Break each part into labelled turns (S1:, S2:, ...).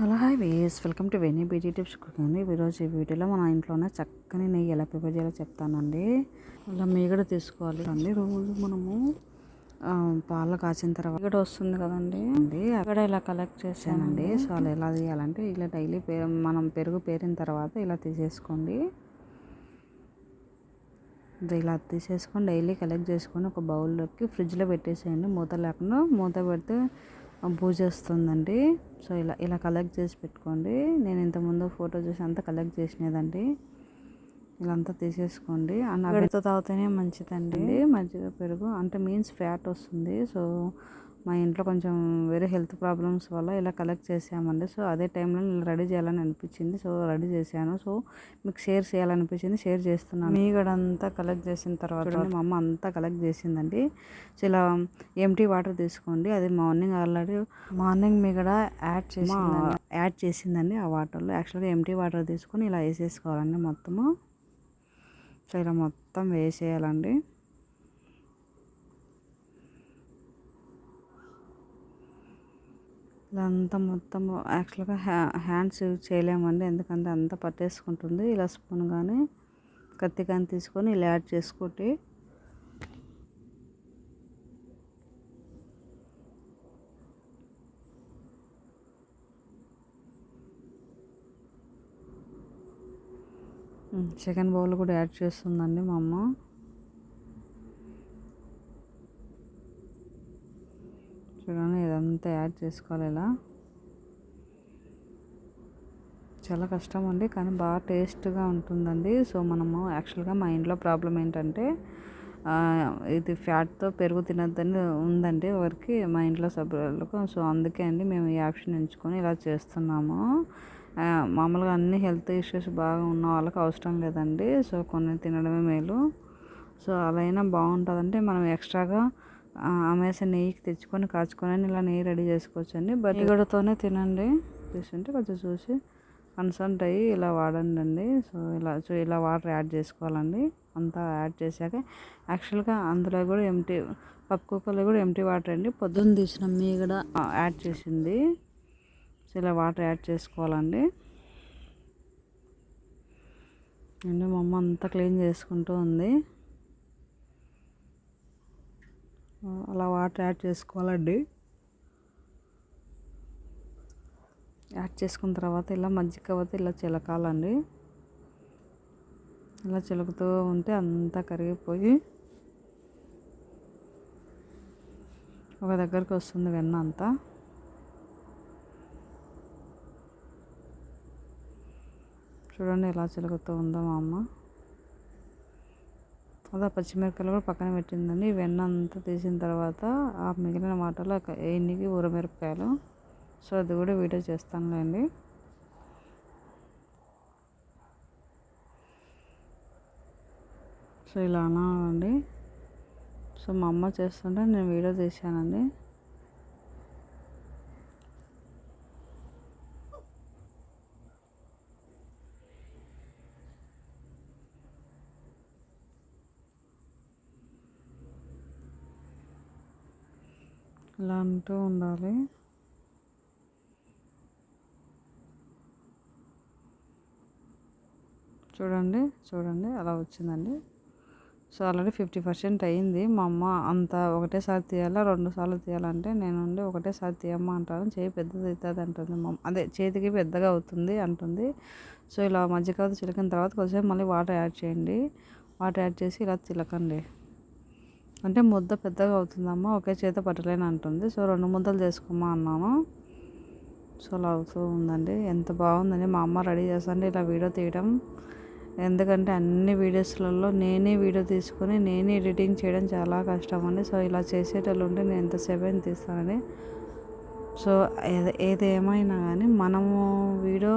S1: Hello hi ways. Welcome to Veni beauty tips cooking. ఈరోజు ఈ వీడియోలో మన ఇంట్లోనే చక్కని నెయ్యి ఎలా ప్రిపేర్ చేయాలో చెప్తానండి. అలా మీగడ తీసుకోవాలి. అండి రోజు మనము పాలు కాచిన తర్వాత మీగడ వస్తుంది కదండి. అండి అక్కడ ఇలా కలెక్ట్ చేశానండి సో అలా ఎలా తీయాలంటే ఇలా డైలీ మనం పెరుగు పేరిన తర్వాత ఇలా తీసేసుకోండి. ఇలా తీసేసుకొని డైలీ కలెక్ట్ చేసుకొని ఒక బౌల్లోకి ఫ్రిడ్జ్లో పెట్టేసేయండి. మూత లేకుండా మూత పెడితే బూజ వస్తుందండి. సో ఇలా ఇలా కలెక్ట్ చేసి పెట్టుకోండి. నేను ఇంతకుముందు ఫోటో చూసి అంతా కలెక్ట్ చేసినదండి. ఇలా అంతా తీసేసుకోండి. అన్న పెడితే తాగితేనే మంచిదండి. మజ్జిగ పెరుగు అంటే మీన్స్ ఫ్యాట్ వస్తుంది. సో మా ఇంట్లో కొంచెం వేరే హెల్త్ ప్రాబ్లమ్స్ వల్ల ఇలా కలెక్ట్ చేసామండి సో అదే టైంలో నేను రెడీ చేయాలని అనిపించింది. సో రెడీ చేశాను. సో మీకు షేర్ చేయాలనిపించింది. షేర్ చేస్తున్నాను. మీగడంతా కలెక్ట్ చేసిన తర్వాత మా అమ్మ అంతా కలెక్ట్ చేసిందండి. సో ఇలా ఎంటీ వాటర్ తీసుకోండి. అది మార్నింగ్ ఆల్రెడీ మార్నింగ్ మీగడ యాడ్ చేసి యాడ్ చేసిందండి ఆ వాటర్లో. యాక్చువల్గా ఎంటీ వాటర్ తీసుకొని ఇలా వేసేసుకోవాలండి మొత్తము. సో ఇలా మొత్తం వేసేయాలండి. ఇలా అంతా మొత్తం యాక్చువల్గా హ్యా హ్యాండ్స్ యూజ్ చేయలేమండి. ఎందుకంటే అంతా పట్టేసుకుంటుంది. ఇలా స్పూన్ కానీ కత్తి కానీ తీసుకొని ఇలా యాడ్ చేసుకుంటే చికెన్ బౌల్ కూడా యాడ్ చేస్తుందండి మా అమ్మ. చూడండి ఇదంతా యాడ్ చేసుకోవాలి ఇలా. చాలా కష్టం అండి కానీ బాగా టేస్ట్గా ఉంటుందండి. సో మనము యాక్చువల్గా మా ఇంట్లో ప్రాబ్లం ఏంటంటే ఇది ఫ్యాట్తో పెరుగు తినద్దని ఉందండి ఎవరికి మా ఇంట్లో సభ్యులకు సో అందుకే అండి మేము ఈ ఆప్షన్ ఎంచుకొని ఇలా చేస్తున్నాము. మామూలుగా అన్ని హెల్త్ ఇష్యూస్ బాగా ఉన్న వాళ్ళకి అవసరం లేదండి. సో కొన్ని తినడమే మేలు. సో అలా అయినా బాగుంటుందంటే మనం ఎక్స్ట్రాగా అమ్మేసే నెయ్యికి తెచ్చుకొని కాచుకొని ఇలా నెయ్యి రెడీ చేసుకోవచ్చు అండి బట్ ఇగడతోనే తినండి. తీసుకుంటే కొంచెం చూసి కన్సల్ట్ అయ్యి ఇలా వాడండి అండి. సో ఇలా సో ఇలా వాటర్ యాడ్ చేసుకోవాలండి. అంతా యాడ్ చేశాక యాక్చువల్గా అందులో కూడా ఎంటీ పప్పు కుక్కర్లో కూడా ఎంటీ వాటర్ అండి. పొద్దున్న తీసిన మీగడ ఆ, యాడ్ చేసింది. సో ఇలా వాటర్ యాడ్ చేసుకోవాలండి. అండి మా అమ్మ అంతా క్లీన్ చేసుకుంటూ ఉంది. అలా వాటర్ యాడ్ చేసుకోవాలండి. యాడ్ చేసుకున్న తర్వాత ఇలా మజ్జిగ తర్వాత ఇలా చిలకాలండి. ఇలా చిలుకుతూ ఉంటే అంతా కరిగిపోయి ఒక దగ్గరికి వస్తుంది వెన్న అంతా. చూడండి ఎలా చిలుకుతూ ఉందో మా అమ్మ. అదే పచ్చిమిరపకాయలు కూడా పక్కన పెట్టిందండి. వెన్న అంతా తీసిన తర్వాత ఆ మిగిలిన వాటర్లో ఒక ఎన్నికి ఊరమిరపకాయలు. సో అది కూడా వీడియో చేస్తానులేండి. సో ఇలా అనాలండి సో మా అమ్మ చేస్తుంటే నేను వీడియో తీశానండి. ఇలా అంటూ ఉండాలి. చూడండి చూడండి అలా వచ్చిందండి. సో ఆల్రెడీ ఫిఫ్టీ పర్సెంట్ అయ్యింది మా అమ్మ అంత ఒకటేసారి తీయాలా రెండు సార్లు తీయాలంటే నేను ఉండి ఒకటేసారి తీయమ్మా అంటాను. చేయి పెద్దది అవుతుంది అంటుంది మా అదే చేతికి పెద్దగా అవుతుంది అంటుంది. సో ఇలా మజ్జిగ చిలికిన తర్వాత కొంచెం మళ్ళీ వాటర్ యాడ్ చేయండి. వాటర్ యాడ్ చేసి ఇలా చిలకండి అంటే ముద్ద పెద్దగా అవుతుందమ్మా ఒకే చేత పట్టలేని అంటుంది. సో రెండు ముద్దలు చేసుకోమా అన్నాను. సో అలా అవుతూ ఉందండి. ఎంత బాగుందండి. మా అమ్మ రెడీ చేస్తాండి ఇలా వీడియో తీయడం ఎందుకంటే అన్ని వీడియోస్లలో నేనే వీడియో తీసుకొని నేనే ఎడిటింగ్ చేయడం చాలా కష్టం అండి. సో ఇలా చేసేటోళ్ళు ఉంటే నేను ఎంతసేపు అయినా తీస్తానండి. సో ఏదేమైనా ఏది ఏమైనా కానీ మనము వీడియో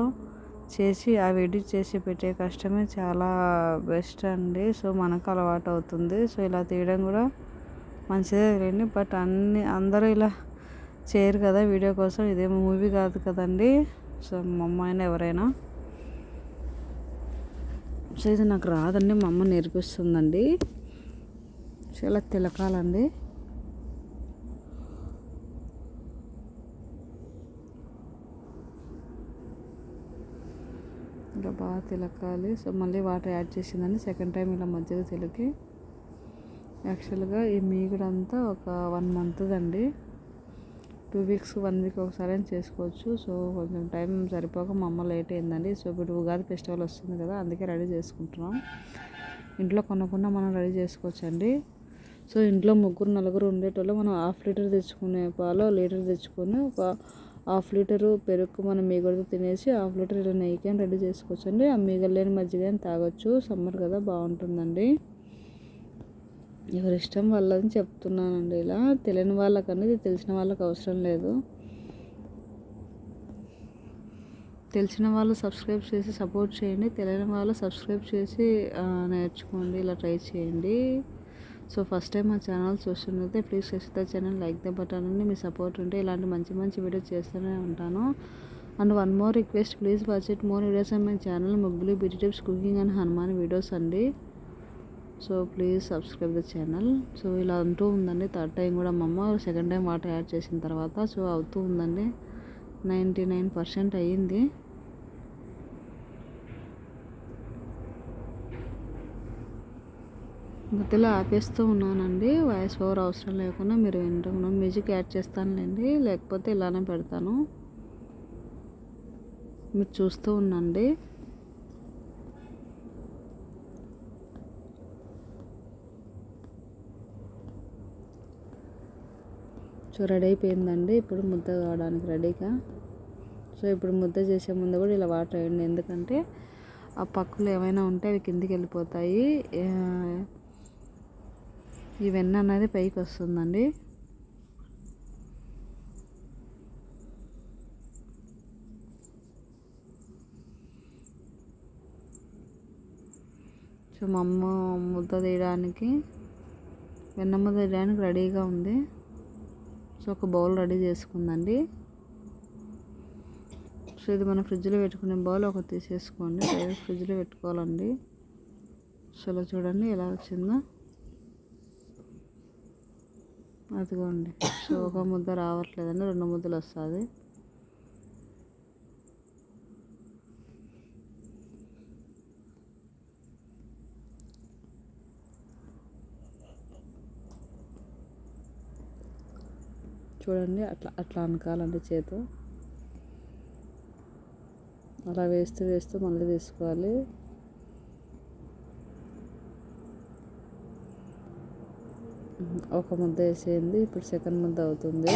S1: చేసి అవి ఎడిట్ చేసి పెట్టే కష్టమే చాలా బెస్ట్ అండి. సో మనకు అలవాటు అవుతుంది. సో ఇలా తీయడం కూడా మంచిదే లేండి బట్ అన్ని అందరూ ఇలా చేయరు కదా వీడియో కోసం. ఇదేమో మూవీ కాదు కదండి. సో మా అమ్మ అయినా ఎవరైనా. సో ఇది నాకు రాదండి మా అమ్మ నేర్పిస్తుందండి. చాలా తిలకాలండి. ఇలా బాగా తిలకాలి. సో మళ్ళీ వాటర్ యాడ్ చేసిందని సెకండ్ టైం ఇలా మధ్యలో తిలకి. యాక్చువల్గా ఈ మీగుడంతా ఒక వన్ మంత్ అండి టూ వీక్స్ వన్ వీక్ ఒకసారి అని చేసుకోవచ్చు. సో కొంచెం టైం సరిపోక మా అమ్మ లేట్ అయిందండి. సో ఇప్పుడు ఉగాది ఫెస్టివల్ వస్తుంది కదా అందుకే రెడీ చేసుకుంటున్నాం. ఇంట్లో కొనకుండా మనం రెడీ చేసుకోవచ్చండి. సో ఇంట్లో ముగ్గురు నలుగురు ఉండేటోళ్ళు మనం హాఫ్ లీటర్ తెచ్చుకునే పాలు లీటర్ తెచ్చుకొని ఒక హాఫ్ లీటరు పెరుగు మనం మీగడతో తినేసి హాఫ్ లీటర్ ఇలా నెయ్యికి రెడీ చేసుకోవచ్చండి. ఆ మీగలేని మజ్జిగ తాగొచ్చు. సమ్మర్ కదా బాగుంటుందండి. ఎవరి ఇష్టం వాళ్ళని చెప్తున్నానండి. ఇలా తెలియని వాళ్ళకనేది తెలిసిన వాళ్ళకి అవసరం లేదు. తెలిసిన వాళ్ళు సబ్స్క్రైబ్ చేసి సపోర్ట్ చేయండి. తెలియని వాళ్ళు సబ్స్క్రైబ్ చేసి నేర్చుకోండి. ఇలా ట్రై చేయండి. సో ఫస్ట్ టైం మా ఛానల్ చూస్తున్నైతే ప్లీజ్ ఖచ్చిత ఛానల్ లైక్ ద బటన్ అండి. మీ సపోర్ట్ ఉంటే ఇలాంటి మంచి మంచి వీడియోస్ చేస్తూనే ఉంటాను. And one more request please watch it more videos and my channel ముగ్గులు beauty tips cooking and Hanuman videos అండి. So please subscribe the channel so ఇలా అంటూ ఉందండి. థర్డ్ టైం కూడా మా అమ్మ సెకండ్ టైం వాటర్ యాడ్ చేసిన తర్వాత సో అవుతూ ఉందండి. నైంటీ నైన్ పర్సెంట్ అయ్యింది మధ్యలో ఆపేస్తూ ఉన్నానండి. వాయిస్ ఓవర్ అవసరం లేకుండా మీరు వింటూ మ్యూజిక్ యాడ్ చేస్తానులేండి. లేకపోతే ఇలానే పెడతాను. మీరు చూస్తూ ఉండండి. సో రెడీ అయిపోయిందండి. ఇప్పుడు ముద్ద కావడానికి రెడీగా. సో ఇప్పుడు ముద్ద చేసే ముందు కూడా ఇలా వాటర్ వేయండి. ఎందుకంటే ఆ పక్కలు ఏమైనా ఉంటే అవి కిందికి వెళ్ళిపోతాయి. ఈ వెన్న అనేది పైకి వస్తుందండి. సో మా అమ్మ ముద్ద తీయడానికి వెన్న ముద్ద తీయడానికి రెడీగా ఉంది. సో ఒక బౌల్ రెడీ చేసుకుందండి. సో ఇది మనం ఫ్రిడ్జ్లో పెట్టుకునే బౌల్ ఒకటి తీసేసుకోండి. ఫ్రిడ్జ్లో పెట్టుకోవాలండి. సో ఇలా చూడండి ఎలా వచ్చిందో. అదిగోండి. సో ఒక ముద్ద రావట్లేదండి. రెండు ముద్దలు వస్తుంది. చూడండి అట్లా అట్లా అనకాలండి చేతు అలా వేస్తూ వేస్తూ మళ్ళీ తీసుకోవాలి. ఒక ముద్ద వేసేయండి ఇప్పుడు సెకండ్ ముద్ద అవుతుంది.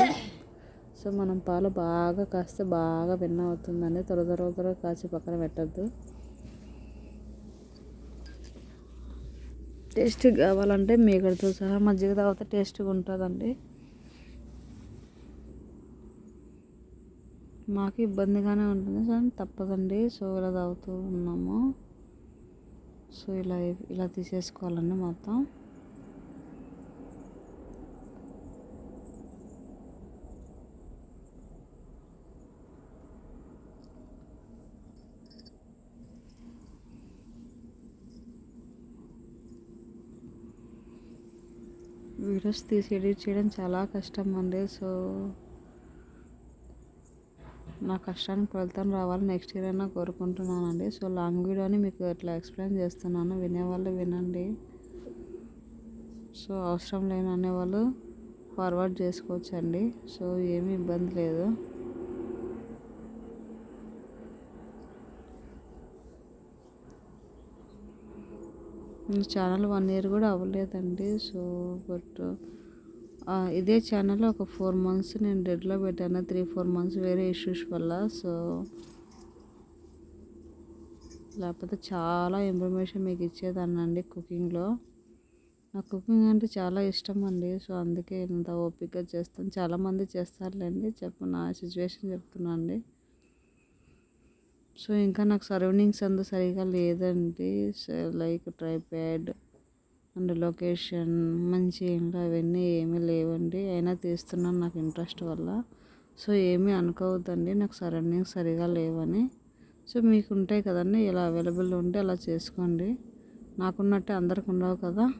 S1: సో మనం పాలు బాగా కాస్తే బాగా వెన్న అవుతుందండి. త్వర త్వర త్వర కాచి పక్కన పెట్టద్దు. టేస్ట్ కావాలంటే మీగడతో సహా మజ్జిగ తాగితే టేస్ట్గా ఉంటుందండి. మాకు ఇబ్బందిగానే ఉంటుంది కానీ తప్పదండి. సో ఇలా తాగుతూ ఉన్నాము. సో ఇలా ఇలా తీసేసుకోవాలండి మొత్తం. వీడియోస్ తీసి ఎడిట్ చేయడం చాలా కష్టం అండి. సో నా కష్టానికి ఫలితం రావాలి. నెక్స్ట్ ఇయర్ అయినా కోరుకుంటున్నానండి. సో లాంగ్ వీడియోని మీకు ఇట్లా ఎక్స్ప్లెయిన్ చేస్తున్నాను. వినేవాళ్ళు వినండి. సో అవసరం లేని అనేవాళ్ళు ఫార్వర్డ్ చేసుకోవచ్చండి. సో ఏమీ ఇబ్బంది లేదు. ఛానల్ వన్ ఇయర్ కూడా అవ్వలేదండి. సో బట్ ఇదే ఛానల్ ఒక ఫోర్ మంత్స్ నేను డెడ్లో పెట్టాను. త్రీ ఫోర్ మంత్స్ వేరే ఇష్యూస్ వల్ల. సో లేకపోతే చాలా ఇన్ఫర్మేషన్ మీకు ఇచ్చేదాన్నండి కుకింగ్లో నాకు కుకింగ్ అంటే చాలా ఇష్టం అండి. సో అందుకే ఇంత ఓపిక చేస్తాను. చాలామంది చేస్తారులేండి. చెప్పు నా సిచ్యువేషన్ చెప్తున్నా అండి. సో ఇంకా నాకు సరౌండింగ్స్ అంతా సరిగా లేదండి. So like tripod and location మంచి ఇంకా అవన్నీ ఏమీ లేవండి. అయినా తీస్తున్నాను నాకు ఇంట్రెస్ట్ వల్ల. సో ఏమీ అనుకోవద్దండి. నాకు సరౌండింగ్ సరిగా లేవని. సో మీకు ఉంటాయి కదండి. ఇలా అవైలబుల్ ఉంటే అలా చేసుకోండి. నాకున్నట్టే అందరికి ఉండవు కదా.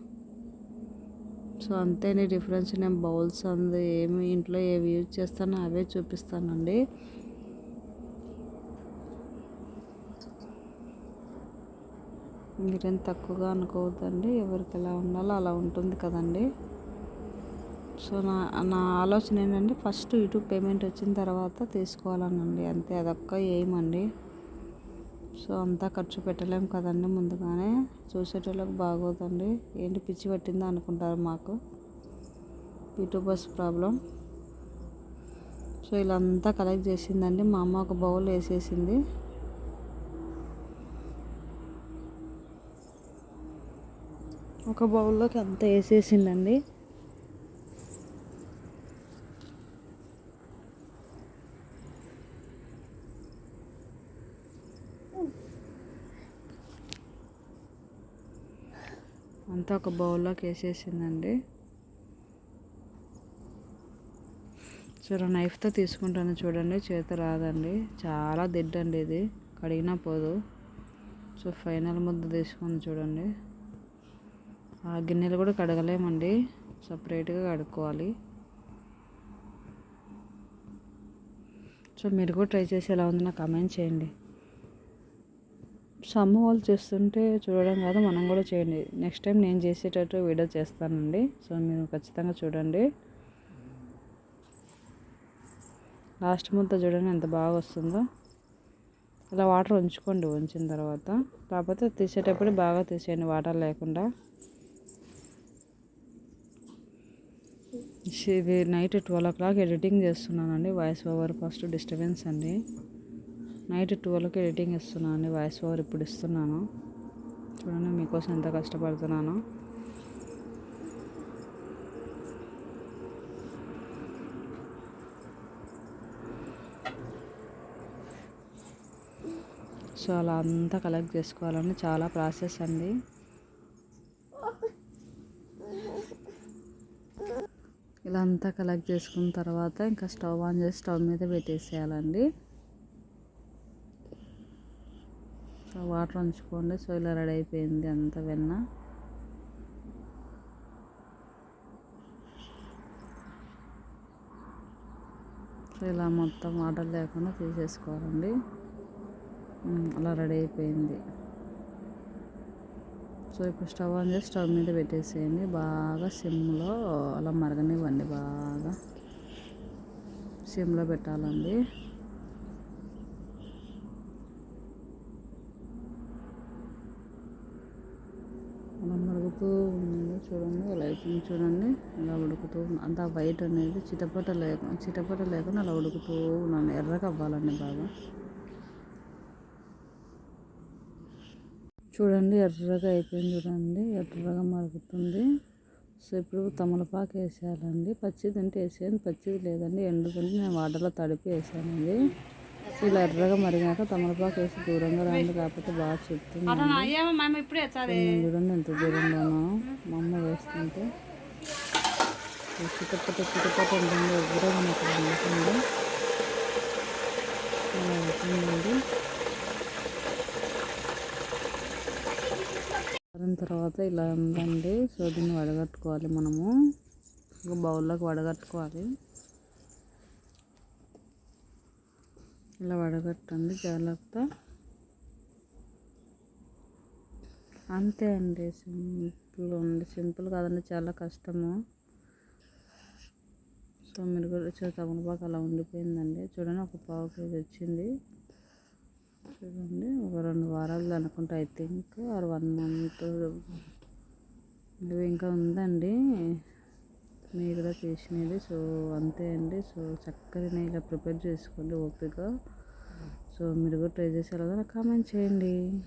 S1: సో అంతేనే డిఫరెన్స్. నేను బౌల్స్ అందు ఏమి ఇంట్లో ఏవి యూజ్ చేస్తానో అవే చూపిస్తానండి. మీరేం తక్కువగా అనుకోవద్దండి. ఎవరికి ఎలా ఉండాలో అలా ఉంటుంది కదండి. సో నా నా ఆలోచన ఏంటంటే ఫస్ట్ యూట్యూబ్ పేమెంట్ వచ్చిన తర్వాత తీసుకోవాలనండి. అంతే అదొక్క ఏమండి. సో అంతా ఖర్చు పెట్టలేం కదండి ముందుగానే. చూసేటోళ్ళకి బాగోదండి. ఏంటి పిచ్చి పట్టిందా అనుకుంటారు మాకు. YouTubers problem. సో ఇలా అంతా కలెక్ట్ చేసిందండి. మా అమ్మ ఒక బౌల్ వేసేసింది. ఒక బౌల్లోకి అంతా వేసేసిందండి. అంతా ఒక బౌల్లోకి వేసేసిందండి. సరే నైఫ్తో తీసుకుంటాను చూడండి చేత రాదండి. చాలా దిడ్డండి ఇది. కడిగినా పోదు. సో ఫైనల్ ముద్ద తీసుకుని చూడండి. ఆ గిన్నెలు కూడా కడగలేమండి. సపరేట్గా కడుక్కోవాలి. సో మీరు కూడా ట్రై చేసి ఎలా ఉంది నాకు కమెంట్ చేయండి. సమ్మ వాళ్ళు చేస్తుంటే చూడడం కాదు మనం కూడా చేయండి. నెక్స్ట్ టైం నేను చేసేటట్టు వీడియో చేస్తానండి. సో మీరు ఖచ్చితంగా చూడండి. లాస్ట్ ముద్ద చూడండి ఎంత బాగా వస్తుందో. ఇలా వాటర్ ఉంచుకోండి ఉంచిన తర్వాత. కాకపోతే తీసేటప్పుడు బాగా తీసేయండి వాటర్ లేకుండా. ఇది night twelve o'clock editing చేస్తున్నానండి వాయిస్ ఓవర్ ఫస్ట్ డిస్టర్బెన్స్ అండి. నైట్ ట్వెల్వ్కి ఎడిటింగ్ ఇస్తున్నాను అండి వాయిస్ ఓవర్ ఇప్పుడు ఇస్తున్నాను. చూడండి మీకోసం ఎంత కష్టపడుతున్నాను. సో అలా అంతా కలెక్ట్ చేసుకోవాలండి చాలా ప్రాసెస్ అండి. ఇలా అంతా కలెక్ట్ చేసుకున్న తర్వాత ఇంకా స్టవ్ ఆన్ చేసి స్టవ్ మీద పెట్టేసేయాలండి. సో వాటర్ ఉంచుకోండి. సో ఇలా రెడీ అయిపోయింది అంత వెన్న. సో ఇలా మొత్తం వాటర్ లేకుండా తీసేసుకోవాలండి. అలా రెడీ అయిపోయింది. సో ఇప్పుడు స్టవ్ ఆన్ చేసి స్టవ్ మీద పెట్టేసేయండి. బాగా సిమ్లో అలా మరగనివ్వండి బాగా. సిమ్లో పెట్టాలండి. అలా మరుగుతూ ఉంది చూడండి. ఇలా అయితే చూడండి. అలా ఉడుకుతూ అంత వైట్ అనేది చిటపట లేక చిటపట లేకుండా అలా ఉడుకుతూ ఉన్నాను ఎర్రగా అవ్వాలండి బాగా. చూడండి ఎర్రగా అయిపోయింది చూడండి ఎర్రగా మరుగుతుంది. సో ఇప్పుడు తమలపాకు వేసేయాలండి. పచ్చిది తింటే వేసేయండి పచ్చిది లేదండి. ఎండుకుంటే నేను వాటర్లో తడిపి వేసానండి. ఇలా ఎర్రగా మరిగాక తమలపాకు వేసి దూరంగా రండి కాకపోతే బాగా చెప్తుంది చూడండి ఎంత దూరంలోనో మా అమ్మ వేస్తుంటే. చిటపట చిటపట ఉంటుంది ఎర్రగా నాకు అవుతుందండి. తర్వాత ఇలా ఉందండి. సో దీన్ని వడగట్టుకోవాలి మనము. ఒక బౌల్లోకి వడగట్టుకోవాలి. ఇలా వడగట్టండి జాగ్రత్త. అంతే అండి. సింపుల్ ఉంది సింపుల్ కాదండి చాలా కష్టము. సో మీరు కూడా తమలపాకు అలా ఉండిపోయిందండి. చూడండి ఒక పావు కేజీ వచ్చింది. చూడండి ఒక రెండు వారాలు అనుకుంటా I think. Or one month. ఇవి ఇంకా ఉందండి. నీట్గా చేసినది. సో అంతే అండి. సో చక్కగా ఇలా ప్రిపేర్ చేసుకోండి ఓపిక. సో మీరు కూడా ట్రై చేసేలాగా నాకు కామెంట్ చేయండి.